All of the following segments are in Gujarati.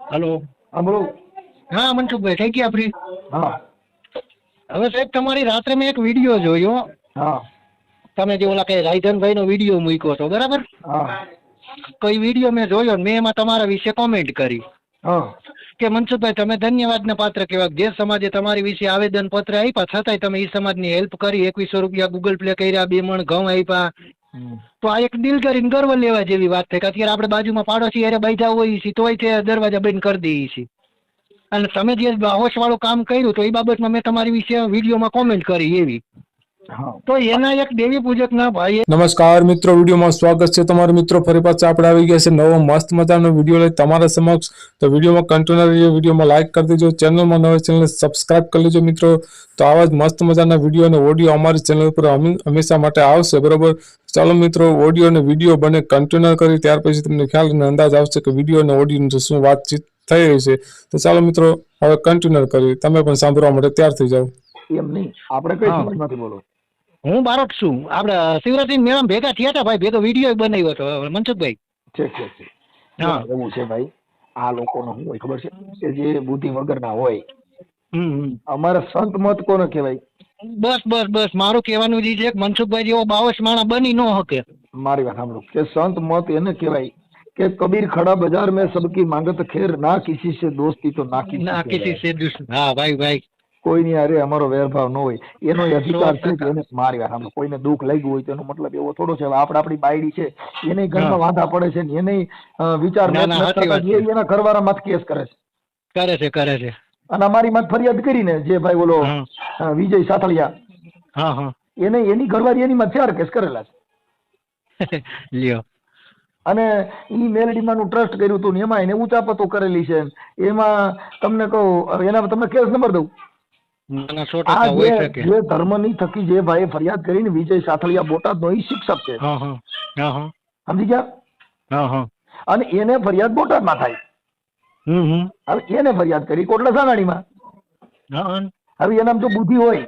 હલો હા બોલો. હા મનસુખભાઈ થઈ ગયા ફ્રી હા. હવે સાહેબ તમારી રાત્રે મેં એક વીડિયો જોયો. હા. તમે જે ઓલા કઈ રાયધનભાઈ નો વીડિયો મૂક્યો હતો બરાબર? હા. કઈ વીડિયો મેં જોયો ને મેં એમાં તમારા વિશે કોમેન્ટ કરી. હા. કે મનસુખભાઈ તમે ધન્યવાદના પાત્ર કહેવાય જે સમાજે તમારી વિશે આવેદન પત્ર આપ્યા છતાંય તમે એ સમાજની હેલ્પ કરી એકવીસો રૂપિયા ગૂગલ પ્લે કર્યા બે મણ ઘઉં આપ્યા તો આ એક દિલ કરીને ગર્વ લેવા જેવી વાત થઈ કે અત્યારે આપણે બાજુમાં પાડોશી અરે બેઠા હોય છે તોય તે દરવાજા બંધ કરી દઈએ છીએ અને તમે જે હોશ વાળું કામ કર્યું તો એ બાબતમાં મેં તમારી વિશે વિડીયોમાં કોમેન્ટ કરી એવી. તો એના એક દેવી પૂજક ના ભાઈ નમસ્કાર મિત્રો વિડીયોમાં સ્વાગત છે તમારો મિત્રો. ફરી પાછા આપણે આવી ગયા છે નવો મસ્ત મજાનો વીડિયો લઈ તમારા સમક્ષ. તો વિડીયોમાં કન્ટિન્યુ રહીએ વિડીયોમાં લાઈક કરી દેજો. ચેનલમાં નવા ચેનલ સબસ્ક્રાઇબ કરી લેજો મિત્રો. તો આવા જ મસ્ત મજાના વીડિયો અને ઓડિયો અમારી ચેનલ ઉપર હમે- હંમેશા માટે આવશે બરોબર? ચાલો મિત્રો ઓડિયો અને વીડિયો બંને કન્ટિન્યુ કરી. ત્યાર પછી તમને ખ્યાલ અને અંદાજ આવશે કે વીડિયો અને ઓડિયો શું વાતચીત થઈ રહી છે. તો ચાલો મિત્રો હવે કન્ટિન્યુ કરી તમે પણ સાંભળવા માટે તૈયાર થઈ જાઓ. એમ નહીં. આપણે કઈ. સમાજમાંથી બોલો? હું બારોટ છું. આપણે શિવરાત્રી મેળામાં ભેગા થયા હતા ભાઈ. ભેગો વીડિયો બનાવ્યો હતો. મનસુખભાઈ. હા. એવું છે ભાઈ. આ લોકોનો શું હોય ખબર છે? કે જે બુદ્ધિ વગરના હોય. અમારા સંત મત કોને કહેવાય? બસ બસ બસ. મારું કહેવાનું જે છે મનસુખભાઈ જેવો બાવસ માણા બની ન શકે. મારી વાત સાંભળો. કે સંત મત એને કહેવાય કે કબીર ખડા બજાર મેં સબકી માંગત ખેર. ના કિસી સે દોસ્તી તો ના કિસી ના કિસી છે સે દુશ્મન. હા ભાઈ ભાઈ. કોઈની અરે અમારો વેરભાવ ન હોય. એનો અધિકાર છે કે એને મારી વાત કોઈને દુઃખ લાગ્યું હોય તો એનો મતલબ એવો થોડો છે. આપણે આપણી બાયડી છે. એને ઘરમાં વાંધા પડે છે ને એને વિચાર. એના ઘરવાળા મત કેસ કરે છે. કરે છે કરે છે. અને અમારી મત ફરિયાદ કરીને જે ભાઈ બોલો વિજય હા એને એની ઘરવાળી એની મત ચાર કેસ કરેલા છે? લ્યો. અને ઈ મેલડીમાંનું ટ્રસ્ટ કર્યું હતું ને એમાં એને ઉચાપતો કરેલી છે. એમાં તમને કહું એના તમને કેસ નંબર દઉં. જે ધર્મની થકી જે ભાઈ ફરિયાદ કરીને વિજય સાથળિયા બોટાદ નો શિક્ષક છે. સમજી ગયા? હા હા. અને એને ફરિયાદ બોટાદમાં થાય હવે એને ફરિયાદ કરી કોટલા સાનાણીમાં. હવે એનામાં જો બુદ્ધિ હોય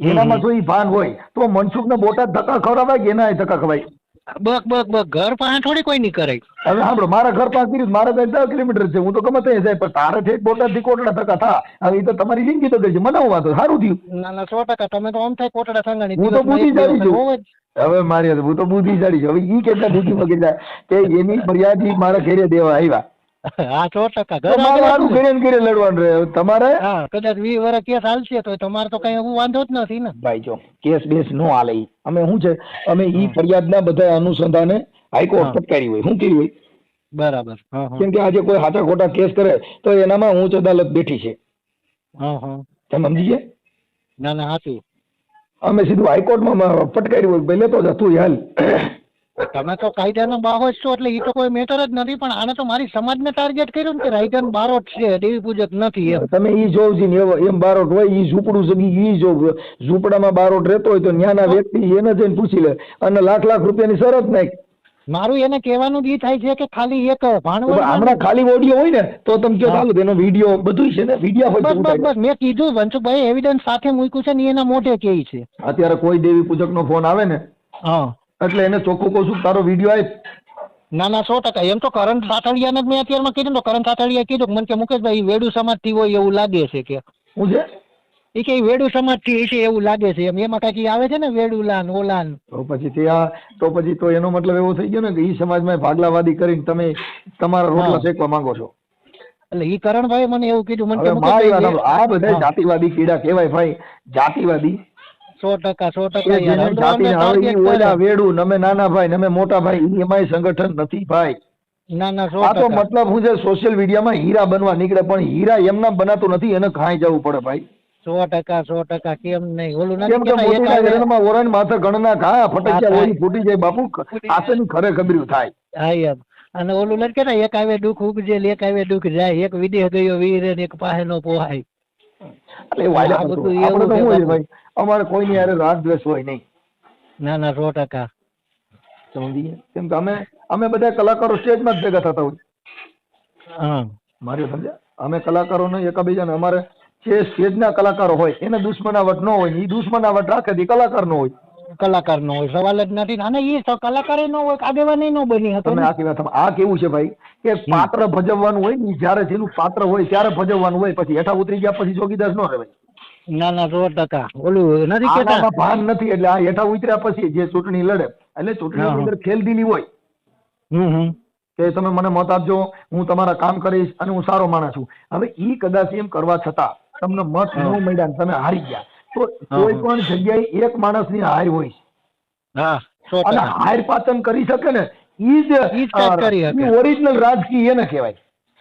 એનામાં જો ઈ ભાન હોય તો મનસુખને બોટાદ ધક્કા ખવડાવાય કે એના ધક્કા ખવાય? બક બક બક. ઘર પાસે થોડી કોઈ નહીં કરે. હવે સાંભળો મારા ઘર પાસે કર્યું મારે તો દસ કિલોમીટર છે. હું તો ગમે ત્યાં જાય પણ તારે ઠેક બોટાદથી કોટડા થકા થા. હવે તો તમારી જિંદગી તો છે. મને વાંધો સારું થયું. ના ના સો ટકા. તમે તો આમ થાય કોટડા થંગાણી હું તો બુદ્ધિ જાડી છું. હવે મારી હું તો બુદ્ધિશાળી છું. હવે ઈ કેટલા બુદ્ધિ જાય કે એની મર્યાદી મારા ઘેરે દેવા આવ્યા. હા સો ટકા. ઘર લડવાનું રહે. તમારે? હા કદાચ વીસ વર્ષ કેસ હાલશે તો તમારે તો કઈ એવું વાંધો જ નથી ને. ભાઈ જો કેસ બેસ નો હાલે અમે શું છે? અમે ઈ ફરિયાદના બધા અનુસંધાને હાઈકોર્ટ પટકારી ફટકારી હોય. શું કર્યું હોય? બરાબર. કેમ કે આજે કોઈ હાચા ખોટા કેસ કરે તો એનામાં ઉચ્ચ અદાલત બેઠી છે. હા હા. તમે સમજી ગયા? ના ના સાચું અમે સીધું હાઈકોર્ટમાં ફટકાર્યું હોય. પહેલે તો જ હતું હાલ. તમે તો કાયદાનો બાહો જ છો એટલે એ તો કોઈ મેટર જ નથી પણ આને તો મારી સમાજને ટાર્ગેટ કર્યું કે રાયધન બારોટ છે દેવી પૂજક નથી એમ. તમે ઈ જોવ ને એમ બારોટ હોય ઈ ઝૂંપડું જગી ઈ જોવ ઝૂંપડામાં બારોટ રહેતો હોય તો ન્યાના વ્યક્તિ એને જઈને પૂછી લે અને લાખ લાખ રૂપિયાની શરત નાખ. મારું એને કહેવાનું જ થાય છે કે ખાલી એક ભાણવડ હમણાં ખાલી ઓડિયો હોય ને તો તમે કયો ચાલો તેનો વીડિયો બધું છે ને વીડિયો હોય બસ બસ બસ મેં કીધું વંશુભાઈ એવિડન્સ સાથે મૂક્યું છે ને એના મોઢે કે છે. અત્યારે કોઈ દેવી પૂજક નો ફોન આવે ને હા. એટલે એને ચોખ્ખું કહું છું તારો વીડિયો આપ ના ના સો ટકા. એમ તો કરંટ સાતળિયાને જ મેં અત્યારમાં કીધું તો કરંટ સાતળિયા કીધું મને કે મુકેશભાઈ વેડુ સમાજથી હોય એવું લાગે છે કે. હું છે? એ કે વેડુ સમાજથી છે એવું લાગે છે. એમ એમાં કાંઈક આવે છે ને વેડુલાન ઓલાન. તો પછી તે આ તો પછી તો એનો મતલબ એવો થઈ ગયો ને કે એ સમાજમાં ભાગલાવાદી કરીને તમે તમારા રોટલા. શેકવા માંગો છો. એટલે ઈ કરણભાઈ મને એવું કીધું મને આ બધા જાતિવાદી કીડા કહેવાય ભાઈ. જાતિવાદી સો ટકા સો ટકા યાર. જેને હમણાં અમને જાતિને હવે target ઈ ઓલા કરે. વેડું નમે નાના ભાઈ નમે મોટા ભાઈ એમાંય સંગઠન નથી ભાઈ. ના ના સો તો મતલબ હું છે સોશિયલ મીડિયામાં હીરા બનવા નીકળે પણ હીરા એમના બનાતું નથી એને ખાઈ જવું પડે ભાઈ. સો ટકા સો ટકા કેમ નહીં? ઓલું નથી કે હેરણમાં માથે ગણના ખા ફટક્યા. ફૂટી જાય બાપુ આસન ખરે ખબર્યું થાય. હા અને ઓલું નથી કેતા એક આવે દુઃખ ઉપજે એક આવે દુઃખ જાય. એક વિદેહ ગયો વીર એક પાસે નો પોહાય એટલે એવું. બધું એવું ભાઈ? અમારે કોઈની હારે રાગ દ્વેષ હોય નહીં. ના ના સો ટકા. સમજી કેમ કે અમે અમે બધા કલાકારો સ્ટેજમાં જ ભેગા થતા હોય હા. મારે સમજ્યા? અમે કલાકારોને એકાબીજાને અમારે જે સ્ટેજના કલાકારો હોય એને દુશ્મનાવટ ન હોય એ દુશ્મનાવટ રાખે તે કલાકાર નો હોય. કલાકાર નો હોય સવાલ જ નથી. અને એ કલાકાર નો હોય આગેવાની નો બની હતો તમે આ વાત આ કેવું છે ભાઈ? કે પાત્ર ભજવવાનું હોય ને જયારે જેનું પાત્ર હોય ત્યારે ભજવવાનું હોય પછી હેઠા ઉતરી ગયા પછી જોગીદાસ નો રહેવાય ના ના સો ટકા. ઓલું નથી કેતા? ભાન નથી એટલે આ હેઠા ઉતર્યા પછી જે ચૂંટણી લડે એટલે ચૂંટણી અંદર ખેલ ખેલદિલી હોય. હમ હમ. કે તમે મને મત આપજો હું તમારા કામ કરીશ અને હું સારો માણસ છું. હવે ઈ કદાચ એમ કરવા છતાં તમને મત ન. મળ્યા તમે હારી ગયા. તો કોઈ. પણ જગ્યાએ એક માણસની હાર હોય હા અને હાર પાચન કરી શકે ને ઈ જ. ઓરિજિનલ રાજકીય એને કહેવાય.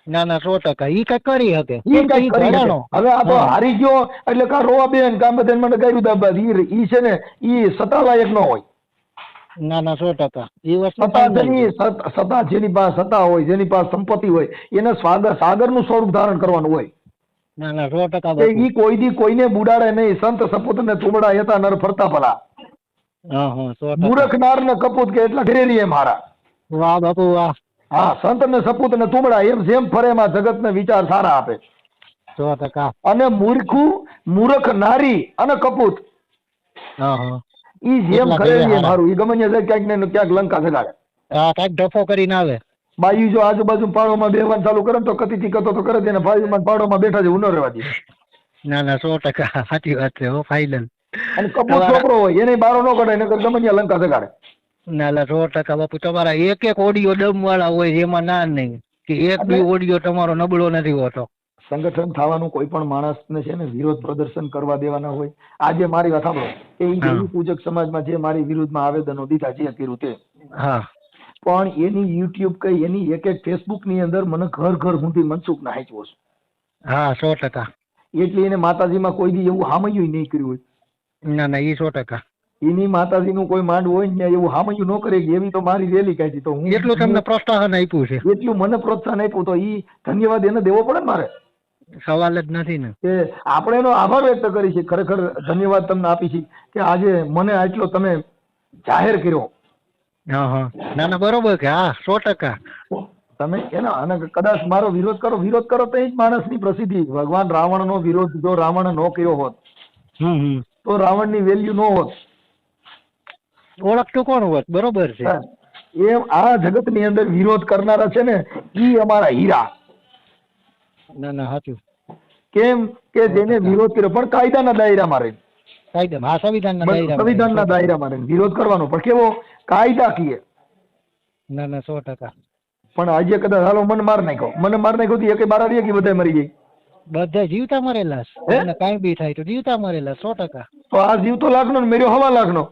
ના ના સો ટકા. ઈ કઈ કરી શકે. ઈ કઈ કરી શકે. હવે આ તો હારી ગયો એટલે કા રોવા બેન કામ બધા મને ગાયું દાબાદ ઈ ઈ છે ને ઈ સત્તા લાયક ન હોય. ના ના સો ટકા. એ વસ્તુ સત્તા જેની. સત્તા જેની પાસે સત્તા હોય જેની પાસે સંપત્તિ હોય એને સાગર સાગરનું સ્વરૂપ ધારણ કરવાનું હોય. ના ના સો ટકા ઈ કોઈ દી કોઈને બુડાડે નહીં. સંત સપૂત ને તુબડા હતા નર ફરતા ભલા. મૂરખ નાર ને કપૂત કે એટલા ઘરેરી મારા. વાહ બાપુ વાહ. હા સંત ને સપૂત ને તુમડા એમ જેમ ફરે એમાં જગત ને વિચાર સારા આપે. સો ટકા. અને મૂર્ખું મૂર્ખ નારી અને કપૂત. ઈ જેમ કરે હારા. હારું ઈ ગમે ત્યાં ક્યાંક ને ક્યાંક લંકા જગાડે. હા કાંઈક ડફો કરીને આવે. બાયુ જો આજુબાજુ પાડોમાં બેહવાનું ચાલુ કરે તો કતીથી કતો તો કરે દે ભાઈ માં પાડો પાડોમાં બેઠા છે ઉનો રહેવા દે. ના ના સો ટકા. સાચી વાત છે હો ફાઇનલ અને કપૂત છોકરો હોય એને બારો ન કઢાય નકર ગમે ત્યાં લંકા જગાડે. ના સો ટકા બાપુ તમારા એક એક ઓડિયો દમ વાળા હોય એમાં ના નહીં. કે એક બી ઓડિયો તમારો નબળો નથી હોતો. સંગઠન થવાનું કોઈ પણ માણસને છે ને વિરોધ પ્રદર્શન કરવા દેવાના હોય. આજે મારી વાત સાંભળો એ ઈ પૂજક સમાજમાં જે મારી વિરુદ્ધમાં આવેદનો દીધા જે કર્યું તે. હા. પણ એની યુટ્યુબ કઈ એની એક એક ફેસબુકની અંદર મને ઘર ઘર સુધી મનસુખ ના હાંચવો છે. હા સો ટકા. એટલે એને માતાજીમાં કોઈ દી એવું હામયું નહીં કર્યું હોય. ના ના એ સો ટકા. એની માતાજીનું કોઈ માંડ હોય ને એવું હામયું ન કરે એવી તો મારી રેલી કાઢી તો હું એટલું તમને પ્રોત્સાહન આપ્યું છે. એટલું મને પ્રોત્સાહન આપ્યું તો ઈ ધન્યવાદ એને દેવો પડે મારે? સવાલ જ નથી ને. કે આપણે એનો આભાર વ્યક્ત કરી છે ખરેખર ધન્યવાદ તમને આપી છે કે આજે મને આટલો તમે જાહેર કર્યો. હા હા. ના ના બરોબર કે હા સો ટકા. તમે એના અને કદાચ મારો વિરોધ કરો વિરોધ કરો તો એ જ માણસની પ્રસિદ્ધિ. ભગવાન રાવણનો વિરોધ જો રાવણ નો કર્યો હોત તો રાવણની વેલ્યુ ન હોત. ઓળખતું કોણ હોત બરોબર છે. એમ આ જગતની અંદર વિરોધ કરનારા છે ને ઈ અમારા હીરા. ના ના સાચું કેમ કે જેને વિરોધ કર્યો પણ કાયદાના દાયરામાં રહી. કાયદા હા સંવિધાનના દાયરામાં સંવિધાનના દાયરામાં રહીને વિરોધ કરવાનો. પણ કેવો? કાયદાકીય ના ના સો ટકા. પણ આજે કદાચ હાલો મન માર નાખ્યો. મને માર નાખ્યો તો એકે બાર કે બધા મરી ગઈ બધા જીવતા મરેલા? છે. કાંઈ બી થાય તો જીવતા મરેલા સો ટકા. તો આ જીવ તો લાખનો ને મેર્યો હવા લાખનો.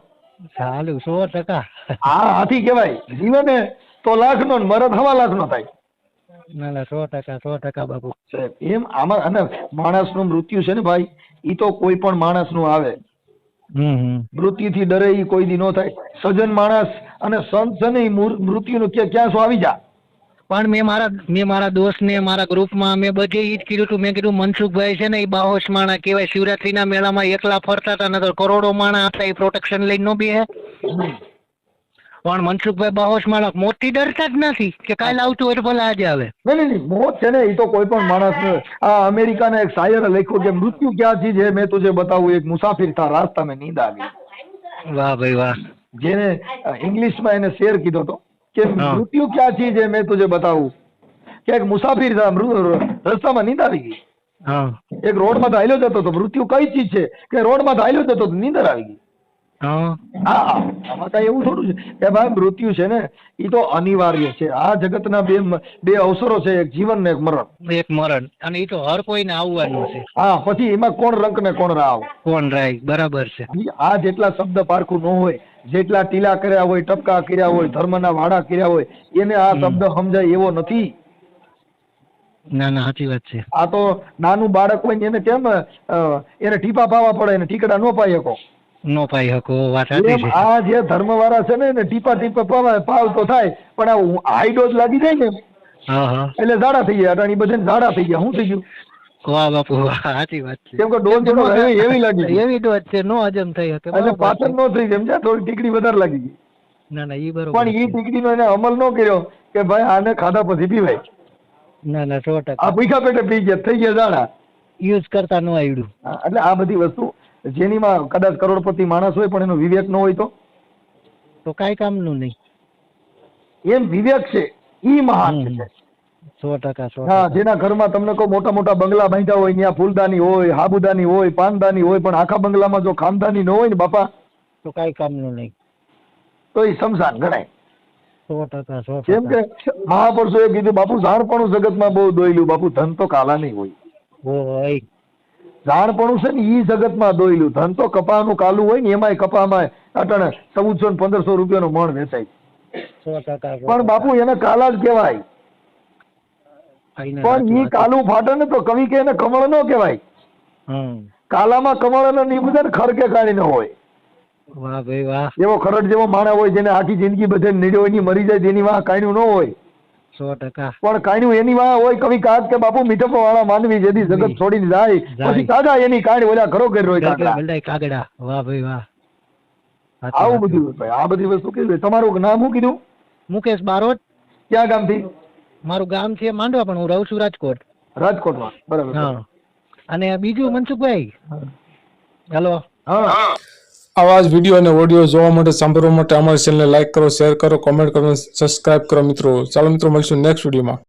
ચાલુ સો ટકા. હા હાથી કહેવાય. જીવે ને તો લાખનો ને મરદ હવા લાખનો થાય. ના ના સો ટકા સો ટકા બાપુ. એમ આમાં અને માણસનું મૃત્યુ છે ને ભાઈ ઈ તો કોઈ પણ માણસનું આવે મૃત્યુથી ડરે ઈ કોઈ દી નો થાય. સજન માણસ અને સંત છે ને મૃત્યુનું ક્યાં ક્યાં સો આવી જા. પણ મેં મારા મેં મારા દોસ્તને મારા ગ્રુપમાં મેં બધે ઈ જ કીધું હતું મેં કીધું મનસુખભાઈ છે ને એ બાહોશ માણા કહેવાય. શિવરાત્રીના મેળામાં એકલા ફરતા હતા નકર કરોડો માણા હતા એ પ્રોટેક્શન લઈને નો બેહે. પણ મનસુખભાઈ બાહોશ માણસ મોતથી ડરતા જ નથી કે કાલે આવતું હોય તો ભલે આજે આવે. નહીં નહીં મોત છે ને એ તો કોઈ પણ માણસ આ અમેરિકાના એક શાયરે લખ્યું કે મૃત્યુ ક્યાંથી છે મેં તુજે બતાવું. એક મુસાફિર થા રાસ્તા મેં નીંદ આવી. વાહ ભાઈ વાહ. જેને ઇંગ્લિશમાં એને શેર કીધો હતો કે. મૃત્યુ ક્યાં ચીજ હે મેં તુજે બતાવું? કે એક મુસાફિર રસ્તામાં નીંદ આવી ગઈ. એક રોડમાં તો હાલ્યો જતો હતો. મૃત્યુ કઈ ચીજ છે? કે રોડમાં તો હાલ્યો જતો હતો નીંદર આવી ગઈ. હા. આમાં કઈ એવું થોડું છે કે ભાઈ મૃત્યુ છે ને એ તો અનિવાર્ય છે. આ જગતના બે બે અવસરો છે એક જીવન ને એક મરણ. એક મરણ. અને એ તો હર કોઈને આવવાનું છે. હા પછી એમાં કોણ રંક ને કોણ રાવ? કોણ રાય? બરાબર છે. આ જેટલા શબ્દ પારખું ન હોય જેટલા ટીલા કર્યા હોય ટપકા કર્યા હોય ધર્મના વાડા કર્યા હોય એને આ શબ્દ સમજાય એવો નથી. ના ના સાચી વાત છે. આ તો નાનું બાળક હોય ને એને કેમ એને ટીપા પાવા પડે એને ટીકડા ન પાઈ શકો? નો પાઈ હકો વાત આ જે ધર્મ વાળા છે ને એને ટીપા ટીપા પાવા પાવ તો થાય પણ આ હાઈ ડોઝ લાગી જાય ને એટલે ઝાડા થઈ ગયા અટાણી બધાને ઝાડા થઈ ગયા. શું થઈ ગયું? વાહ બાપુ સાચી વાત છે. કેમ કે ડોઝ થોડો એવી એવી લાગી એવી ડોઝ છે નો હજમ થઈ શકે એટલે પાચન નો થઈ જેમ છે થોડી ટીકડી વધારે લાગી ગઈ. ના ના ઈ બરોબર પણ ઈ ટીકડી નો એને અમલ નો કર્યો કે ભાઈ આને ખાધા પછી પીવાય. ના ના સો આ ટકા ભૂખા પેટે પી ગયા થઈ ગયા ઝાડા. યુઝ કરતા નો આવડ્યું. એટલે આ બધી વસ્તુ જેનીમાં કદાચ કરોડપતિ માણસ હોય પણ એનો વિવેક ન હોય તો? તો કાંઈ કામનું નહીં. એમ વિવેક છે ઈ મહાન છે. સો ટકા સો હા જેના ઘરમાં તમને કહો મોટા મોટા બંગલા બાંધ્યા હોય ત્યાં ફૂલદાની હોય હાબુદાની હોય પાનદાની હોય પણ આખા બંગલામાં જો ખાનદાની ન હોય ને બાપા? તો કાંઈ કામનું નહીં. તો એ સમસાન ગણાય. સો ટકા સો કેમ કે મહાપુરુષોએ કીધું બાપુ ઝાડપણું જગતમાં બહુ દોયલું બાપુ ધન તો કાલા નહીં હોય હોય ઝાડપણું છે ને ઈ જગતમાં દોયલું. ધન તો કપાનું કાલું હોય ને એમાંય કપામાં અટણ ચૌદસો ને પંદરસો રૂપિયાનું મણ વેચાય. પણ બાપુ એને કાલા જ કહેવાય. પણ એ. કાલું ફાટે ને તો કવિ કે એને કમળ ન કહેવાય. કાલામાં કમળ અને નીબું બધા ને ખરકે કાઢી નો હોય. વાહ ભાઈ વાહ. એવો ખરડ જેવો માણસ હોય જેને આખી જિંદગી બધે નીડ્યો હોયની મરી જાય તેની વાહ કાઢ્યું ન હોય. સો ટકા. પણ કાઢ્યું એની વાહ હોય કવિ કાક કે બાપુ મીઠપ વાળા માનવી જેથી જગત. છોડીને જાય. પછી કાગા એની કાણી ઓલા ઘરો ઘર રોય કાગડા કાગડા. વાહ ભાઈ વાહ. આવું બધું ભાઈ આ બધી વસ્તુ કેવી તમારું નામ શું કીધું? મુકેશ બારોટ. ક્યાં ગામથી? મારું ગામ છે માંડવા પણ હું રહું છું રાજકોટ. રાજકોટમાં. બરાબર હા. અને બીજું મનસુખભાઈ. હેલો. હા. આવા જ વીડિયો અને ઓડિયો જોવા માટે સાંભળવા માટે અમારી ચેનલને લાઈક કરો શેર કરો કોમેન્ટ કરો સબસ્ક્રાઇબ કરો મિત્રો. ચાલો મિત્રો, મળીશું નેક્સ્ટ વિડીયોમાં